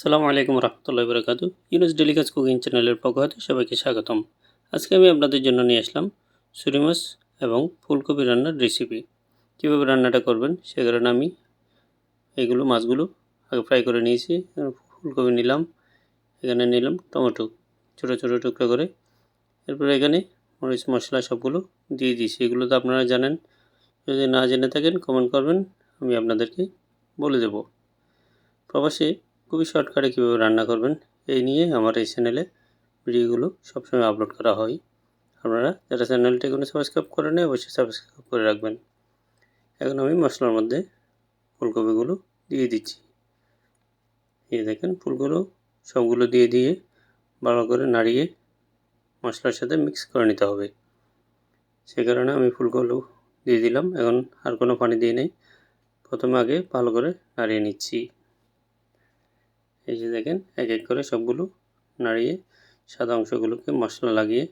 সালামু আলাইকুম রহমতুল্লাহ বরকাতু। ইউনুস ডেলিকাস কুকিং চ্যানেলের পক্ষ হতে সবাইকে স্বাগতম। আজকে আমি আপনাদের জন্য নিয়ে আসলাম সুরি মাছ এবং ফুলকপি রান্নার রেসিপি কীভাবে রান্নাটা করবেন সে কারণে আমি এগুলো মাছগুলো আগে ফ্রাই করে নিয়েছি ফুলকপি নিলাম, এখানে নিলাম টমেটো, ছোটো ছোটো টুকরো করে। এরপরে এখানে মরিচ, মশলা সবগুলো দিয়ে দিয়েছি। এগুলো তো আপনারা জানেন। যদি না জেনে থাকেন কমেন্ট করবেন, আমি আপনাদেরকে বলে দেব। প্রবাসে খুবই শর্টকাটে কীভাবে রান্না করবেন, এই নিয়ে আমার এই চ্যানেলে ভিডিওগুলো সবসময় আপলোড করা হয়। আপনারা যারা চ্যানেলটি এখনও সাবস্ক্রাইব করে নেয় অবশ্যই সাবস্ক্রাইব করে রাখবেন। এখন আমি মশলার মধ্যে ফুলকপিগুলো দিয়ে দিচ্ছি। এই দেখেন ফুলগুলো সবগুলো দিয়ে দিয়ে ভালো করে নাড়িয়ে মশলার সাথে মিক্স করে নিতে হবে। সে কারণে আমি ফুলগুলো দিয়ে দিলাম। এখন আর কোনো পানি দিয়ে নেই। প্রথমে আগে ভালো করে নাড়িয়ে নিচ্ছি। এই যে দেখেন, এক এক করে সবগুলো নাড়িয়ে সাদা অংশগুলোকে মশলা লাগিয়ে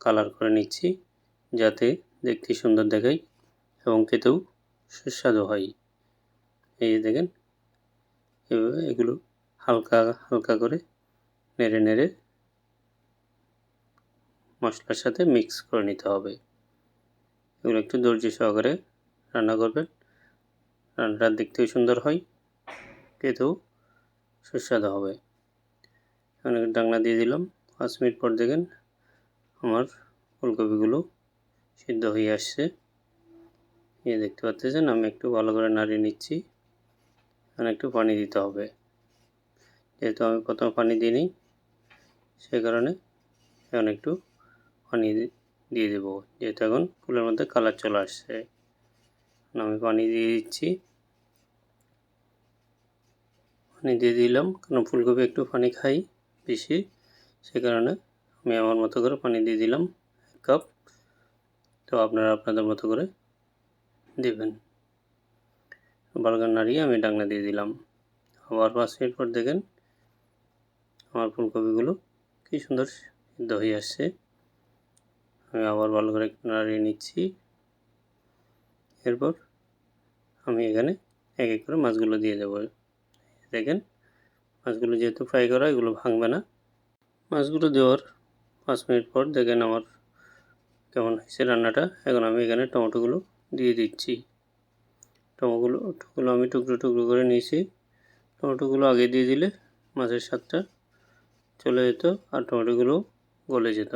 কালার করে নিচ্ছি, যাতে দেখতে সুন্দর দেখায় এবং খেতেও সুস্বাদু হয়। এই যে দেখেন, এভাবে এগুলো হালকা হালকা করে নেড়ে নেড়ে মশলার সাথে মিক্স করে নিতে হবে। এগুলো একটু ধৈর্য সহকারে রান্না করবেন, রান্নাটা দেখতেও সুন্দর হয়, খেতেও সুস্বাদু হবে। অনেক ডাংনা দিয়ে দিলাম। পাঁচ মিনিট পর দেখেন আমার ফুলকপিগুলো সিদ্ধ হয়ে আসছে। এই দেখতে পাচ্ছেন, আমি একটু ভালো করে নাড়িয়ে নিচ্ছি। এখন একটু পানি দিতে হবে। যেহেতু আমি প্রথমে পানি দিইনি সে কারণে এখন একটু পানি দিয়ে দেবো। যেহেতু এখন ফুলের মধ্যে কালার চলে আসছে। আমি পানি দিয়ে দিচ্ছি। পানি দিয়ে দিলাম। কারণ ফুলকপি একটু পানি খাই বেশি। সে কারণে আমি আমার মতো করে পানি দিয়ে দিলাম এক কাপ। তো আপনারা আপনাদের মতো করে দেবেন। করে নাড়িয়ে আমি ডাকনা দিয়ে দিলাম। আবার পাঁচ মিনিট পর দেখেন আমার ফুলকপিগুলো কী সুন্দর সিদ্ধ হয়ে আসছে। আমি আবার ভালো করে নাড়িয়ে নিচ্ছি। এরপর আমি এখানে এক এক করে মাছগুলো দিয়ে দেবো। দেখেন, মাছগুলো যেহেতু ফ্রাই করা, এগুলো ভাঙবে না। মাছগুলো দেওয়ার পাঁচ মিনিট পর দেখেন আমার কেমন হয়েছে রান্নাটা। এখন আমি এখানে টমেটোগুলো দিয়ে দিচ্ছি। টমেটোগুলো টমেটোগুলো আমি টুকরো টুকরো করে নিয়েছি। টমেটোগুলো আগে দিয়ে দিলে মাছের স্বাদটা চলে যেত আর টমেটোগুলো গলে যেত।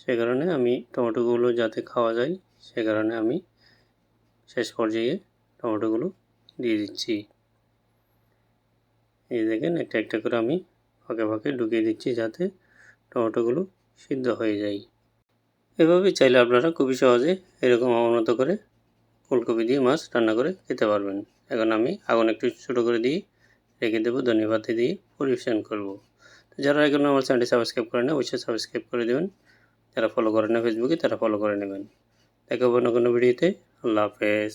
সে কারণে আমি টমেটোগুলো যাতে খাওয়া যায়, সে কারণে আমি শেষ পর্যায়ে টমেটোগুলো দিয়ে দিচ্ছি। এই দেখেন, একটা একটা করে আমি ফাঁকে ফাঁকে ঢুকিয়ে দিচ্ছি যাতে টমেটোগুলো সিদ্ধ হয়ে যায়। এভাবে চাইলে আপনারা খুবই সহজে এরকম মতো করে ফুলকপি দিয়ে মাছ রান্না করে খেতে পারবেন। এখন আমি আগুন একটু ছোটো করে দিয়ে রেখে দেবো ধন্যবাদ দিয়ে পরিবেশন করব। তো যারা এখন আমার চ্যানেলটি সাবস্ক্রাইব করেন অবশ্যই সাবস্ক্রাইব করে দেবেন। যারা ফলো করে না ফেসবুকে তারা ফলো করে নেবেন। দেখা হবে অন্য কোনো ভিডিওতে। আল্লাহ হাফেজ।